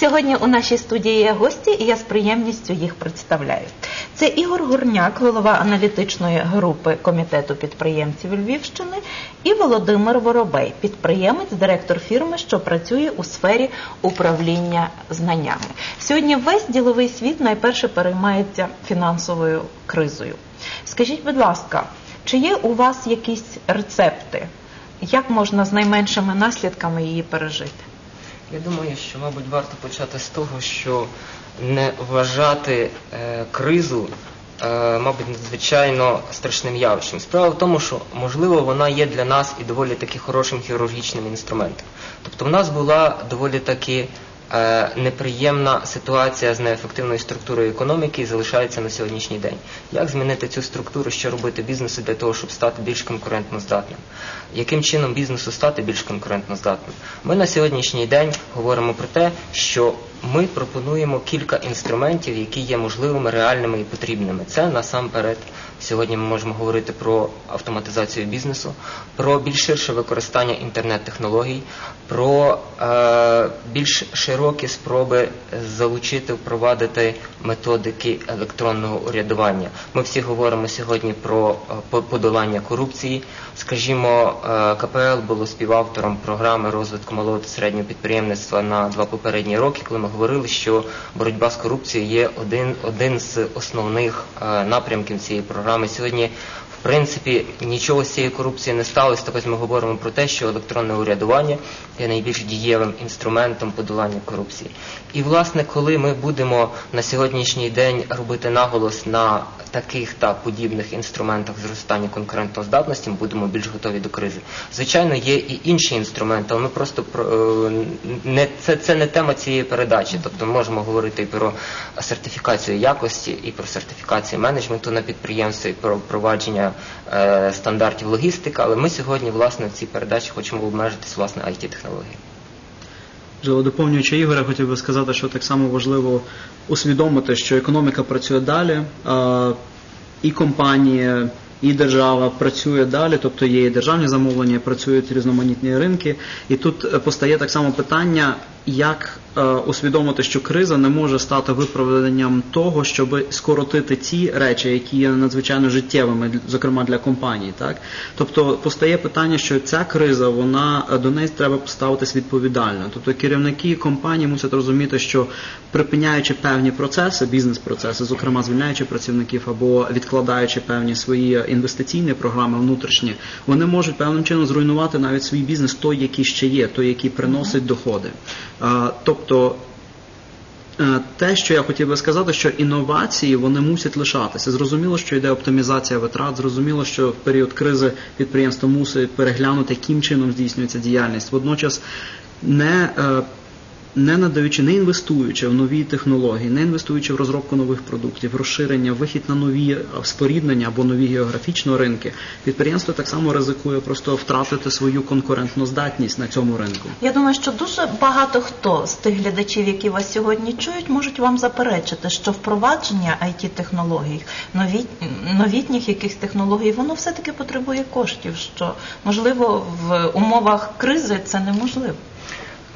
Сьогодні у нашій студії є гості, і я з приємністю їх представляю. Це Ігор Гурняк, голова аналітичної групи комітету підприємців Львівщини, і Володимир Воробей, підприємець, директор фірми, що працює у сфері управління знаннями. Сьогодні весь діловий світ найперше переймається фінансовою кризою. Скажіть, будь ласка, чи є у вас якісь рецепти? Як можна з найменшими наслідками її пережити? Я думаю, що, мабуть, варто почати з того, що не вважати е, кризу, е, мабуть, надзвичайно страшним явищем. Справа в тому, що можливо вона є для нас і доволі таки хорошим хірургічним інструментом. Тобто в нас була доволі таки неприємна ситуація з неефективною структурою економіки залишається на сьогоднішній день. Як змінити цю структуру, що робити бізнесу для того, щоб стати більш конкурентно здатним? Яким чином бізнесу стати більш конкурентно здатним? Ми на сьогоднішній день говоримо про те, що ми пропонуємо кілька інструментів, які є можливими, реальними і потрібними. Це насамперед сьогодні ми можемо говорити про автоматизацію бізнесу, про більш ширше використання інтернет-технологій, про е, більш широкі спроби залучити, впровадити методики електронного урядування. Ми всі говоримо сьогодні про е, подолання корупції. Скажімо, е, КПЛ було співавтором програми розвитку малого та середнього підприємництва на два попередні роки, коли ми говорили, що боротьба з корупцією є один, один з основних е, напрямків цієї програми. Сьогодні принципі нічого з цієї корупції не сталося. Так ось ми говоримо про те, що електронне урядування є найбільш дієвим інструментом подолання корупції. І власне, коли ми будемо на сьогоднішній день робити наголос на таких та подібних інструментах зростання конкурентоздатності, ми будемо більш готові до кризи. Звичайно, є і інші інструменти, але ми просто про е, не це, це не тема цієї передачі. Тобто ми можемо говорити і про сертифікацію якості, і про сертифікацію менеджменту на підприємстві, і про впровадження стандартів логістики. Але ми сьогодні, власне, в цій передачі хочемо обмежитись власне it технології Можливо, доповнюючи Ігоря, хотів би сказати, що так само важливо усвідомити, що економіка працює далі, і компанії, і держава працює далі, тобто є і державні замовлення, працюють різноманітні ринки. І тут постає так само питання, як е, усвідомити, що криза не може стати виправданням того, щоб скоротити ті речі, які є надзвичайно життєвими, зокрема для компаній. Так, тобто постає питання, що ця криза, вона е, до неї треба поставитись відповідально. Тобто керівники компаній мусять розуміти, що припиняючи певні процеси, бізнес-процеси, зокрема звільняючи працівників або відкладаючи певні свої інвестиційні програми внутрішні, вони можуть певним чином зруйнувати навіть свій бізнес, той, який ще є, той, який приносить доходи. Тобто те, що я хотів би сказати, що інновації вони мусять лишатися. Зрозуміло, що йде оптимізація витрат, зрозуміло, що в період кризи підприємство мусить переглянути, яким чином здійснюється діяльність. Водночас не не надаючи, не інвестуючи в нові технології, не інвестуючи в розробку нових продуктів, розширення, вихід на нові споріднення або нові географічні ринки, підприємство так само ризикує просто втратити свою конкурентну здатність на цьому ринку. Я думаю, що дуже багато хто з тих глядачів, які вас сьогодні чують, можуть вам заперечити, що впровадження it технологій, нові, новітніх якихось технологій, воно все-таки потребує коштів. Що можливо в умовах кризи це неможливо.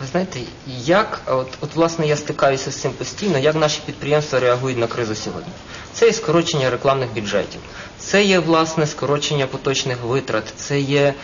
Ви знаєте, як от, от власне я стикаюся з цим постійно, як наші підприємства реагують на кризу сьогодні? Це є скорочення рекламних бюджетів, це є власне скорочення поточних витрат, це є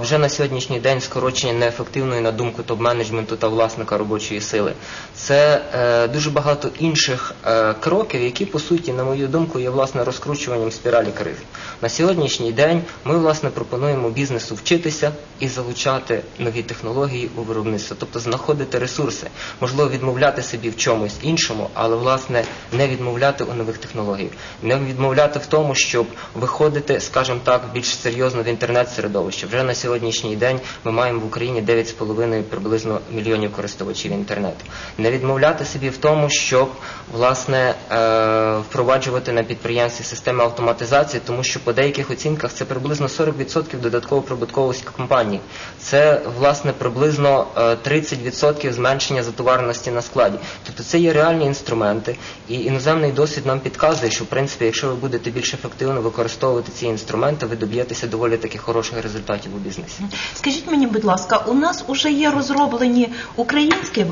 вже на сьогоднішній день скорочення неефективної на думку топ-менеджменту та власника робочої сили. Це е, дуже багато інших е, кроків, які по суті, на мою думку, є власне розкручуванням спіралі кризи. На сьогоднішній день ми власне пропонуємо бізнесу вчитися і залучати нові технології у виробництво, тобто знаходити ресурси, можливо, відмовляти собі в чомусь іншому, але власне не відмовляти у нових технологіях, не відмовляти в тому, щоб виходити, скажімо так, більш серйозно в інтернет-середовище. Вже на сьогоднішній день ми маємо в Україні 9,5 приблизно мільйонів користувачів інтернету. Не відмовляти собі в тому, щоб власне е, впроваджувати на підприємстві системи автоматизації, тому що по деяких оцінках це приблизно 40% додатково прибутковості компанії. Це власне приблизно 30% е, зменшення затовареності на складі. Тобто це є реальні інструменти, і іноземний досвід нам підказує, що в принципі, якщо ви будете більш ефективно використовувати ці інструменти, ви доб'єтеся доволі таких хороших результатів у бізнесі. Скажіть мені, будь ласка, у нас вже є розроблені українські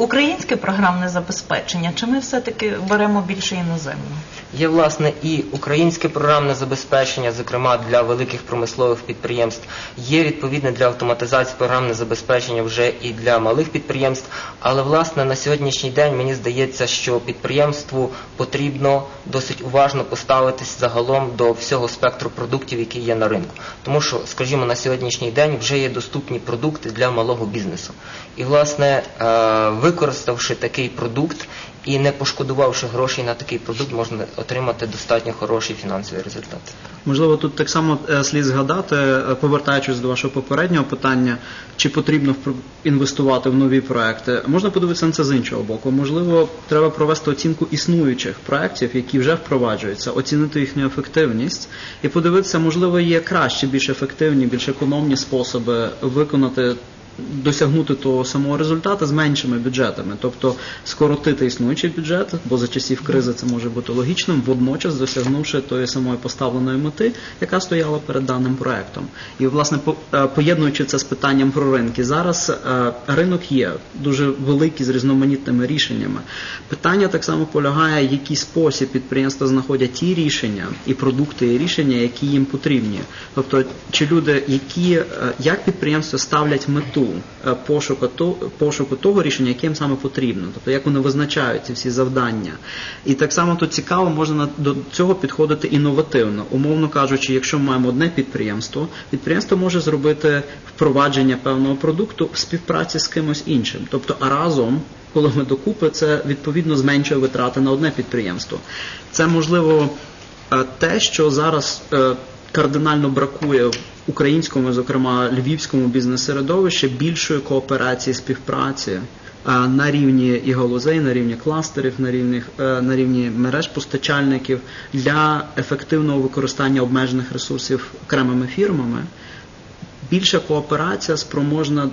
українське програмне забезпечення, чи ми все-таки беремо більше іноземного? Є власне і українське програмне забезпечення, зокрема для великих промислових підприємств. Є відповідне для автоматизації програмне забезпечення вже і для малих підприємств. Але власне на сьогоднішній день мені здається, що підприємству потрібно досить уважно поставитись загалом до всього спектру продуктів, які є на ринку. Тому що, скажімо, на сьогоднішній день вже є доступні продукти для малого бізнесу. І власне, е, використавши такий продукт і не пошкодувавши грошей на такий продукт, можна отримати достатньо хороший фінансовий результат. Можливо, тут так само е, слід згадати, е, повертаючись до вашого попереднього питання, чи потрібно інвестувати в нові проекти. Можна подивитися на це з іншого боку. Можливо, треба провести оцінку існуючих проєктів, які вже впроваджуються, оцінити їхню ефективність і подивитися, можливо, є кращі, більш ефективні, більш економні способи виконати. Досягнути того самого результату з меншими бюджетами, тобто скоротити існуючий бюджет, бо за часів кризи це може бути логічним, водночас досягнувши тої самої поставленої мети, яка стояла перед даним проектом. І власне е, поєднуючи це з питанням про ринки, зараз е, ринок є дуже великий з різноманітними рішеннями. Питання так само полягає, в який спосіб підприємства знаходять ті рішення і продукти, і рішення, які їм потрібні. Тобто, чи люди, які е, як підприємства ставлять мету е, пошуку, то, пошуку того рішення, яке їм саме потрібно, тобто як вони визначають ці всі завдання. І так само тут цікаво, можна до цього підходити інновативно. Умовно кажучи, якщо ми маємо одне підприємство, підприємство може зробити впровадження певного продукту в співпраці з кимось іншим. Тобто, а разом, коли ми докупи, це відповідно зменшує витрати на одне підприємство. Це можливо е, те, що зараз е, кардинально бракує українському, зокрема львівському бізнес-середовищі, більшої кооперації, співпраці е, на рівні і галузей, на рівні кластерів, на рівні, е, на рівні мереж постачальників для ефективного використання обмежених ресурсів окремими фірмами. Більша кооперація спроможна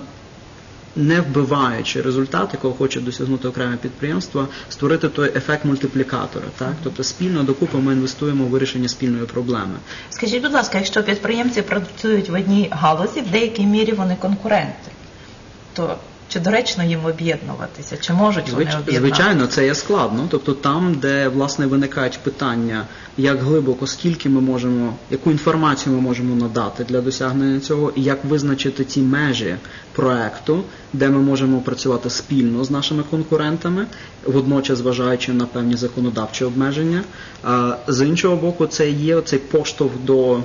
не вбиваючи результат, якого хоче досягнути окреме підприємство, створити той ефект мультиплікатора. Так? Тобто спільно докупи ми інвестуємо в вирішення спільної проблеми. Скажіть, будь ласка, якщо підприємці працюють в одній галузі, в деякій мірі вони конкуренти, то чи доречно їм об'єднуватися, чи можуть вони об'єднатися? Звичайно, це є складно. Тобто там, де власне виникають питання, як глибоко, скільки ми можемо, яку інформацію ми можемо надати для досягнення цього, і як визначити ті межі проекту, де ми можемо працювати спільно з нашими конкурентами, водночас зважаючи на певні законодавчі обмеження. З іншого боку, це є цей поштовх до.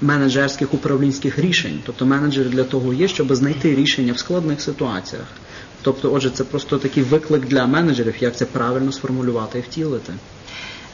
Менеджерських управлінських рішень, тобто менеджери для того є, щоб знайти рішення в складних ситуаціях. Тобто, отже, це просто такий виклик для менеджерів, як це правильно сформулювати і втілити.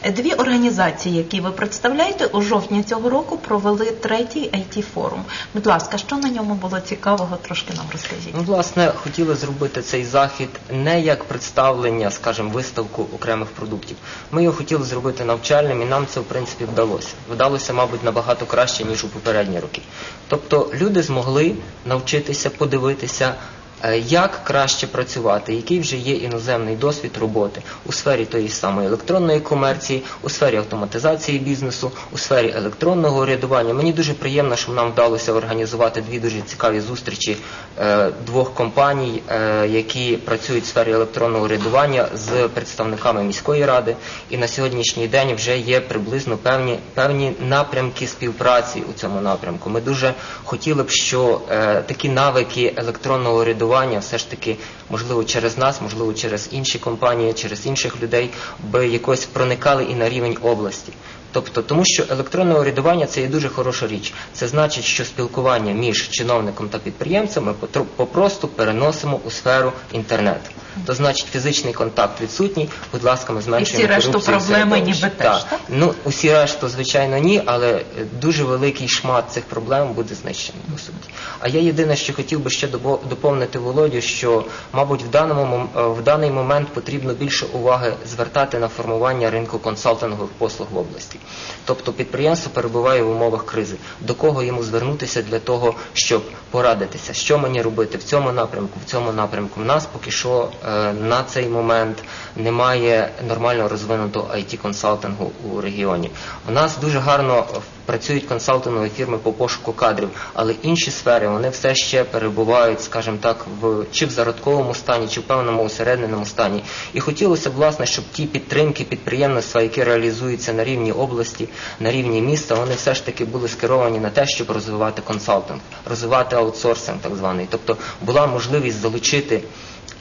Дві організації, які ви представляєте, у жовтні цього року провели третій it форум. Будь ласка, що на ньому було цікавого, трошки нам розкажіть. Ну, власне, хотіли зробити цей захід не як представлення, скажімо, виставку окремих продуктів. Ми його хотіли зробити навчальним, і нам це в принципі вдалося. Вдалося, мабуть, набагато краще ніж у попередні роки. Тобто люди змогли навчитися подивитися. Е, Як краще працювати, який вже є іноземний досвід роботи у сфері тої самої електронної комерції, у сфері автоматизації бізнесу, у сфері електронного урядування. Мені дуже приємно, що нам вдалося організувати дві дуже цікаві зустрічі е, двох компаній, е, які працюють в сфері електронного урядування з представниками міської ради. І на сьогоднішній день вже є приблизно певні певні напрямки співпраці у цьому напрямку. Ми дуже хотіли б, що такі навики електронного урядування все ж таки, можливо, через нас, можливо, через інші компанії, через інших людей, би якось проникали і на рівень області. Тобто, тому що електронне урядування це є дуже хороша річ. Це значить, що спілкування між чиновником та підприємцем ми попросту переносимо у сферу інтернету. То значить, фізичний контакт відсутній. Будь ласка, ми зменшуємо всі решту корупцію проблеми ніби теж, так? Ну усі решту, звичайно, ні, але е, дуже великий шмат цих проблем буде знищений по суті. А я єдине, що хотів би ще доповнити Володю, що, мабуть, в даному е, в даний момент потрібно більше уваги звертати на формування ринку консалтингових послуг в області. Тобто підприємство перебуває в умовах кризи. До кого йому звернутися для того, щоб порадитися, що мені робити в цьому напрямку, в цьому напрямку. В нас поки що е, на цей момент немає нормально розвинутого it консалтингу у регіоні. У нас дуже гарно працюють консалтингові фірми по пошуку кадрів, але інші сфери вони все ще перебувають, скажімо так, в чи в зародковому стані, чи в певному усередненому стані. І хотілося б, власне, щоб ті підтримки підприємництва, які реалізуються на рівні області, на рівні міста, вони все ж таки були скеровані на те, щоб розвивати консалтинг, розвивати аутсорсинг, так званий. Тобто була можливість залучити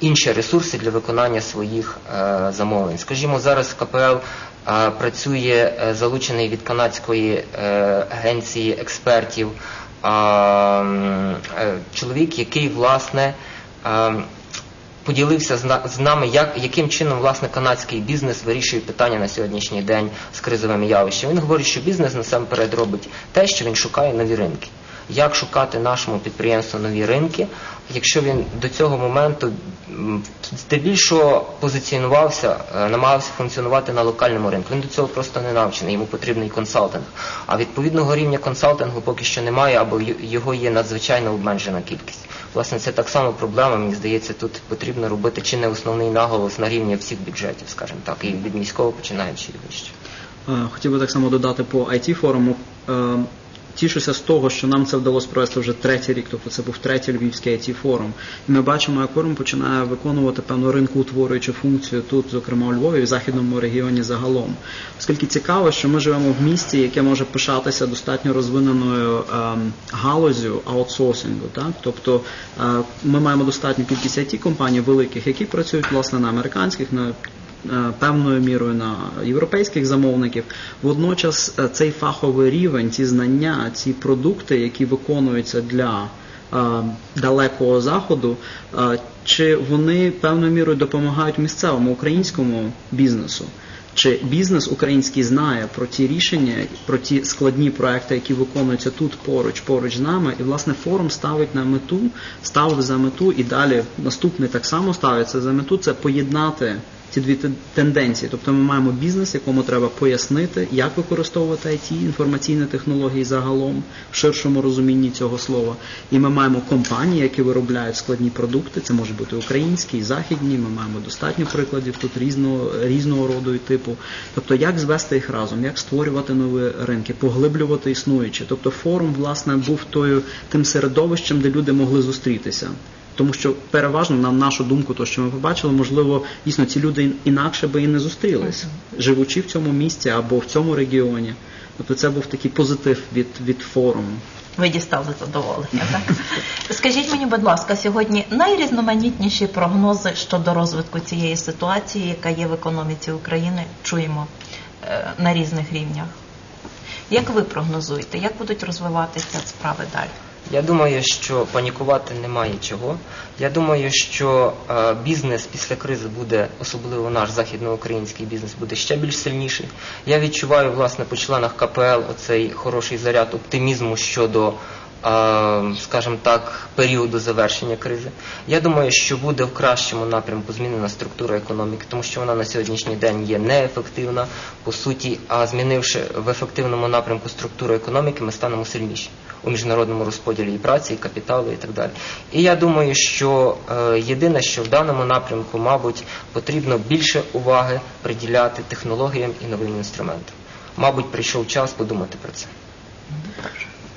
інші ресурси для виконання своїх е, замовлень. Скажімо, зараз КПЛ е, працює е, залучений від канадської агенції експертів чоловік, який власне. Поділився з нами, як, яким чином власне канадський бізнес вирішує питання на сьогоднішній день з кризовими явищами. Він говорить, що бізнес насамперед робить те, що він шукає нові ринки. Як шукати нашому підприємству нові ринки, якщо він до цього моменту здебільшого позиціонувався, е, намагався функціонувати на локальному ринку. Він до цього просто не навчений, йому потрібний консалтинг. А відповідного рівня консалтингу поки що немає, або його є надзвичайно обмежена кількість. Власне, це так само проблема. Мені здається, тут потрібно робити чи не основний наголос на рівні всіх бюджетів, скажімо так, і від міського починаючи і вище. Е, Хотів би так само додати по IT форуму. Тішуся з того, що нам це вдалося провести вже третій рік, тобто це був третій львівський IT форум. І ми бачимо, як форум починає виконувати певну ринку утворюючу функцію тут, зокрема у Львові, і в західному регіоні загалом. Оскільки цікаво, що ми живемо в місті, яке може пишатися достатньо розвиненою ем, галузю аутсорсингу. Так? Тобто е, ми маємо достатню кількість it компаній великих, які працюють власне на американських, на певною мірою на європейських замовників. Водночас е, цей фаховий рівень, ці знання, ці продукти, які виконуються для е, далекого заходу, е, чи вони певною мірою допомагають місцевому українському бізнесу? Чи бізнес український знає про ті рішення, про ті складні проекти, які виконуються тут поруч, поруч з нами, і власне форум ставить на мету, ставив за мету, і далі наступний так само ставиться за мету це поєднати ці дві тенденції. Тобто ми маємо бізнес, якому треба пояснити, як використовувати IT, інформаційні технології загалом в ширшому розумінні цього слова. І ми маємо компанії, які виробляють складні продукти. Це може бути українські, і західні. Ми маємо достатньо прикладів тут різного різного роду і типу. Тобто, як звести їх разом, як створювати нові ринки, поглиблювати існуючі. Тобто, форум власне був тою тим середовищем, де люди могли зустрітися. Тому що переважно, на нашу думку, то що ми побачили, можливо, дійсно ці люди інакше би і не зустрілись, живучи в цьому місті або в цьому регіоні. Тобто це був такий позитив від, від форуму. Ви дістали задоволення, так? Скажіть мені, будь ласка, сьогодні найрізноманітніші прогнози щодо розвитку цієї ситуації, яка є в економіці України, чуємо е, на різних рівнях. Як ви прогнозуєте, як будуть розвиватися справи далі? Я думаю, що панікувати немає чого. Я думаю, що е, бізнес після кризи буде, особливо наш західноукраїнський бізнес, буде ще більш сильніший. Я відчуваю, власне, по членах КПЛ оцей хороший заряд оптимізму щодо, скажімо так, періоду завершення кризи. Я думаю, що буде в кращому напрямку змінена структура економіки, тому що вона на сьогоднішній день є неефективна, по суті, а змінивши в ефективному напрямку структуру економіки, ми станемо сильніші у міжнародному розподілі і праці, і капіталу, і так далі. І я думаю, що е, єдине, що в даному напрямку, мабуть, потрібно більше уваги приділяти технологіям і новим інструментам. Мабуть, прийшов час подумати про це.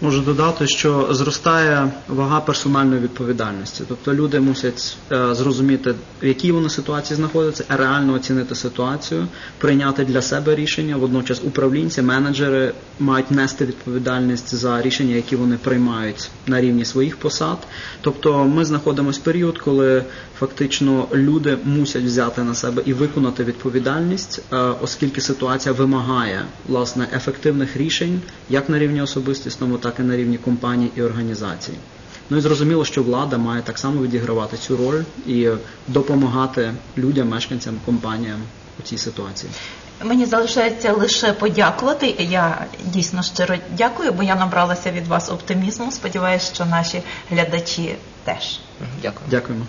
Можу додати, що зростає вага персональної відповідальності. Тобто люди мусять е, зрозуміти, в якій вони ситуації знаходяться, реально оцінити ситуацію, прийняти для себе рішення. Водночас управлінці, менеджери мають нести відповідальність за рішення, які вони приймають на рівні своїх посад. Тобто ми знаходимося в період, коли фактично люди мусять взяти на себе і виконати відповідальність, е, оскільки ситуація вимагає власне ефективних рішень як на рівні особистісному, так і на рівні компаній і організацій. Ну і зрозуміло, що влада має так само відігравати цю роль і допомагати людям, мешканцям, компаніям у цій ситуації. Мені залишається лише подякувати. Я дійсно щиро дякую, бо я набралася від вас оптимізму. Сподіваюся, що наші глядачі теж. Дякую. Дякуємо.